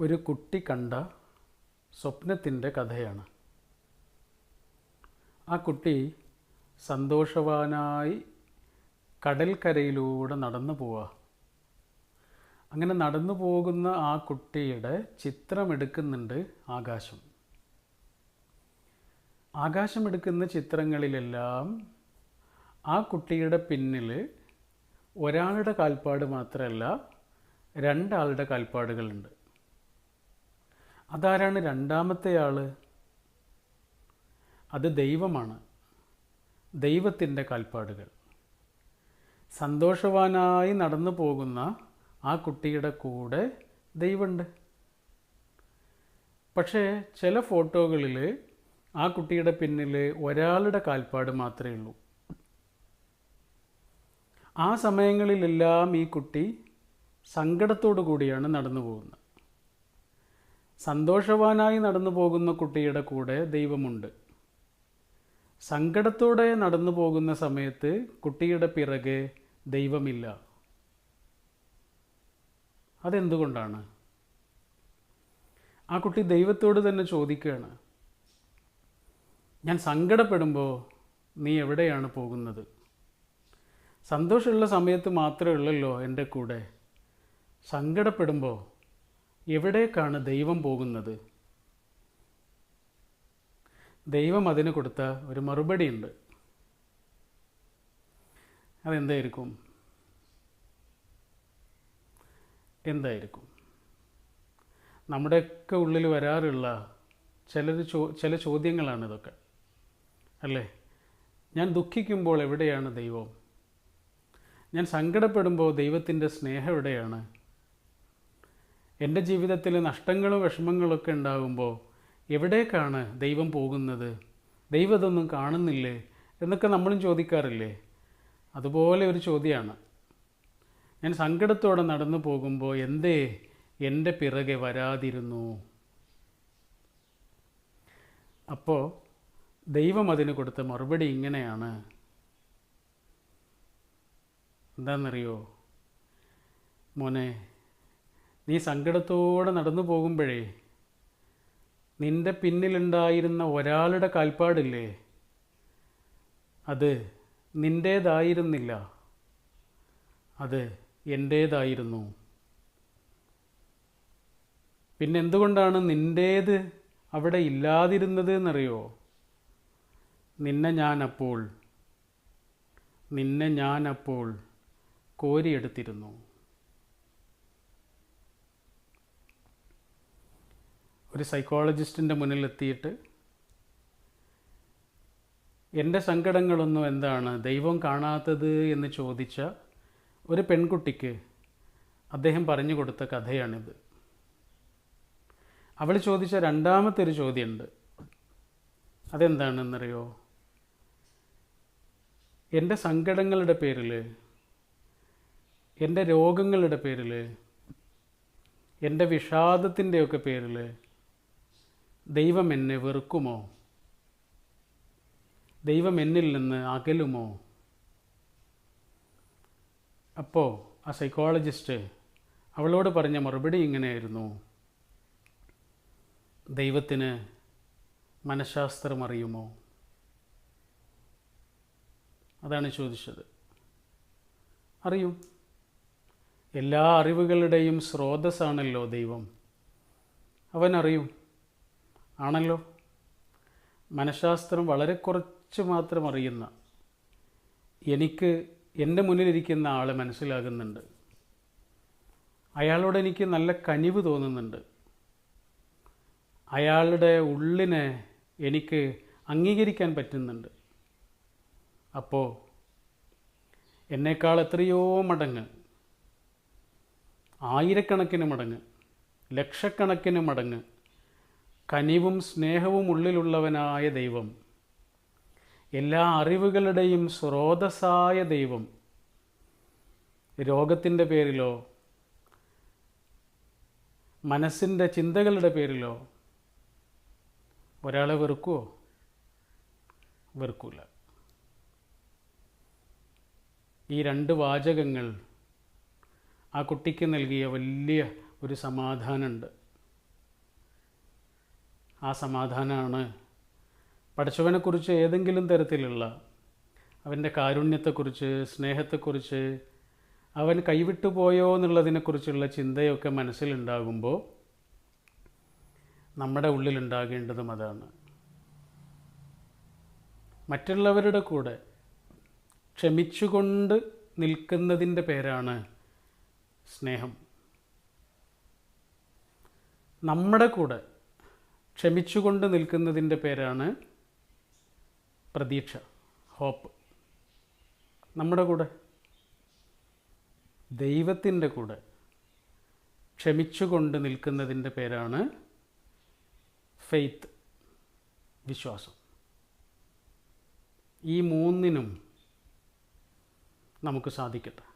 ഒരു കുട്ടി കണ്ട സ്വപ്നത്തിന്റെ കഥയാണ്. ആ കുട്ടി സന്തോഷവാനായി കടൽക്കരയിലൂടെ നടന്നു പോവുക അങ്ങനെ നടന്നു പോകുന്ന ആ കുട്ടിയുടെ ചിത്രമെടുക്കുന്നുണ്ട് ആകാശം. ആകാശമെടുക്കുന്ന ചിത്രങ്ങളിലെല്ലാം ആ കുട്ടിയുടെ പിന്നിൽ ഒരാളുടെ കാൽപ്പാട് മാത്രമല്ല രണ്ടാളുടെ കാൽപ്പാടുകളുണ്ട്. അതാരാണ് രണ്ടാമത്തെ ആൾ? അത് ദൈവമാണ്. ദൈവത്തിന്റെ കാൽപ്പാടുകൾ. സന്തോഷവാനായി നടന്നു പോകുന്ന ആ കുട്ടിയുടെ കൂടെ ദൈവമുണ്ട്. പക്ഷേ ചില ഫോട്ടോകളിൽ ആ കുട്ടിയുടെ പിന്നിൽ ഒരാളുടെ കാൽപ്പാട് മാത്രമേ ഉള്ളൂ. ആ സമയങ്ങളിലെല്ലാം ഈ കുട്ടി സങ്കടത്തോടു കൂടിയാണ് നടന്നു പോകുന്നത്. സന്തോഷവാനായി നടന്നു പോകുന്ന കുട്ടിയുടെ കൂടെ ദൈവമുണ്ട്. സങ്കടത്തോടെ നടന്നു പോകുന്ന സമയത്ത് കുട്ടിയുടെ പിറകെ ദൈവമില്ല. അതെന്തുകൊണ്ടാണ്? ആ കുട്ടി ദൈവത്തോട് തന്നെ ചോദിക്കുകയാണ്. ഞാൻ സങ്കടപ്പെടുമ്പോൾ നീ എവിടെയാണ് പോകുന്നത്? സന്തോഷമുള്ള സമയത്ത് മാത്രമേ ഉള്ളല്ലോ എന്റെ കൂടെ. സങ്കടപ്പെടുമ്പോൾ എവിടേക്കാണ് ദൈവം പോകുന്നത്? ദൈവം അതിന് കൊടുത്ത ഒരു മറുപടി ഉണ്ട് അതെന്തായിരിക്കും? എന്തായിരിക്കും? നമ്മുടെയൊക്കെ ഉള്ളിൽ വരാറുള്ള ചില ചോ ചില ചോദ്യങ്ങളാണ് ഇതൊക്കെ. അല്ലേ? ഞാൻ ദുഃഖിക്കുമ്പോൾ എവിടെയാണ് ദൈവം? ഞാൻ സങ്കടപ്പെടുമ്പോൾ ദൈവത്തിന്റെ സ്നേഹം എവിടെയാണ്? എന്റെ ജീവിതത്തിൽ നഷ്ടങ്ങളും വിഷമങ്ങളൊക്കെ ഉണ്ടാകുമ്പോൾ എവിടേക്കാണ് ദൈവം പോകുന്നത്? ദൈവം ഇതൊന്നും കാണുന്നില്ലേ? എന്നൊക്കെ നമ്മളും ചോദിക്കാറില്ലേ? അതുപോലെ ഒരു ചോദ്യമാണ്. ഞാൻ സങ്കടത്തോടെ നടന്നു പോകുമ്പോൾ എന്തേ എന്റെ പിറകെ വരാതിരുന്നു? അപ്പോൾ ദൈവം അതിന് കൊടുത്ത മറുപടി ഇങ്ങനെയാണ്. എന്താണെന്നറിയോ മോനെ നീ സങ്കടത്തോടെ നടന്നു പോകുമ്പോഴേ നിന്റെ പിന്നിലുണ്ടായിരുന്ന ഒരാളുടെ കാൽപ്പാടില്ലേ? അത് നിന്റേതായിരുന്നില്ല അത് എന്റേതായിരുന്നു പിന്നെ എന്തുകൊണ്ടാണ് നിന്റേത് അവിടെ ഇല്ലാതിരുന്നത് എന്നറിയോ? നിന്നെ ഞാൻ അപ്പോൾ നിന്നെ ഞാൻ അപ്പോൾ കോരിയെടുത്തിരുന്നു. ഒരു സൈക്കോളജിസ്റ്റിന്റെ മുന്നിലെത്തിയിട്ട് എന്റെ സങ്കടങ്ങളൊന്നും എന്താണ്? ദൈവം കാണാത്തത്? എന്ന് ചോദിച്ച ഒരു പെൺകുട്ടിക്ക് അദ്ദേഹം പറഞ്ഞു കൊടുത്ത കഥയാണിത്. അവൾ ചോദിച്ച രണ്ടാമത്തെ ഒരു ചോദ്യമുണ്ട്. അതെന്താണെന്നറിയോ? എന്റെ സങ്കടങ്ങളുടെ പേരിൽ എന്റെ രോഗങ്ങളുടെ പേരിൽ എന്റെ വിഷാദത്തിന്റെയൊക്കെ പേരിൽ ദൈവം എന്നെ വെറുക്കുമോ? ദൈവം എന്നിൽ നിന്ന് അകലുമോ? അപ്പോൾ ആ സൈക്കോളജിസ്റ്റ് അവളോട് പറഞ്ഞ മറുപടി ഇങ്ങനെയായിരുന്നു. ദൈവത്തിന് മനഃശാസ്ത്രം അറിയുമോ? അതാണ് ചോദിച്ചത്. അറിയും. എല്ലാ അറിവുകളുടെയും സ്രോതസ്സാണല്ലോ ദൈവം. അവനറിയും ആണല്ലോ? മനഃശാസ്ത്രം വളരെ കുറച്ച് മാത്രം അറിയുന്ന എനിക്ക് എന്റെ മുന്നിലിരിക്കുന്ന ആളെ മനസ്സിലാകുന്നുണ്ട്. അയാളോട് എനിക്ക് നല്ല കനിവ് തോന്നുന്നുണ്ട്. അയാളുടെ ഉള്ളിനെ എനിക്ക് അംഗീകരിക്കാൻ പറ്റുന്നുണ്ട്. അപ്പോൾ എന്നേക്കാൾ എത്രയോ മടങ്ങ് ആയിരക്കണക്കിന് മടങ്ങ് ലക്ഷക്കണക്കിന് മടങ്ങ് കനിവും സ്നേഹവും ഉള്ളിലുള്ളവനായ ദൈവം. എല്ലാ അറിവുകളുടെയും സ്രോതസ്സായ ദൈവം. രോഗത്തിന്റെ പേരിലോ മനസ്സിന്റെ ചിന്തകളുടെ പേരിലോ ഒരാളെ വെറുക്കുമോ വെറുക്കൂല. ഈ രണ്ട് വാചകങ്ങൾ ആ കുട്ടിക്ക് നൽകിയ വലിയ ഒരു സമാധാനമുണ്ട്. ആ സമാധാനമാണ് പഠിച്ചവനെക്കുറിച്ച് ഏതെങ്കിലും തരത്തിലുള്ള അവന്റെ കാരുണ്യത്തെക്കുറിച്ച് സ്നേഹത്തെക്കുറിച്ച് അവൻ കൈവിട്ടു പോയോ എന്നുള്ളതിനെക്കുറിച്ചുള്ള ചിന്തയൊക്കെ മനസ്സിലുണ്ടാകുമ്പോൾ നമ്മുടെ ഉള്ളിലുണ്ടാകേണ്ടതും അതാണ്. മറ്റുള്ളവരുടെ കൂടെ ക്ഷമിച്ചുകൊണ്ട് നിൽക്കുന്നതിന്റെ പേരാണ് സ്നേഹം. നമ്മുടെ കൂടെ ക്ഷമിച്ചുകൊണ്ട് നിൽക്കുന്നതിന്റെ പേരാണ് പ്രതീക്ഷ ഹോപ്പ്. നമ്മുടെ കൂടെ ദൈവത്തിന്റെ കൂടെ ക്ഷമിച്ചുകൊണ്ട് നിൽക്കുന്നതിന്റെ പേരാണ് ഫെയ്ത്ത് വിശ്വാസം. ഈ മൂന്നിനും നമുക്ക് സാധിക്കട്ടെ.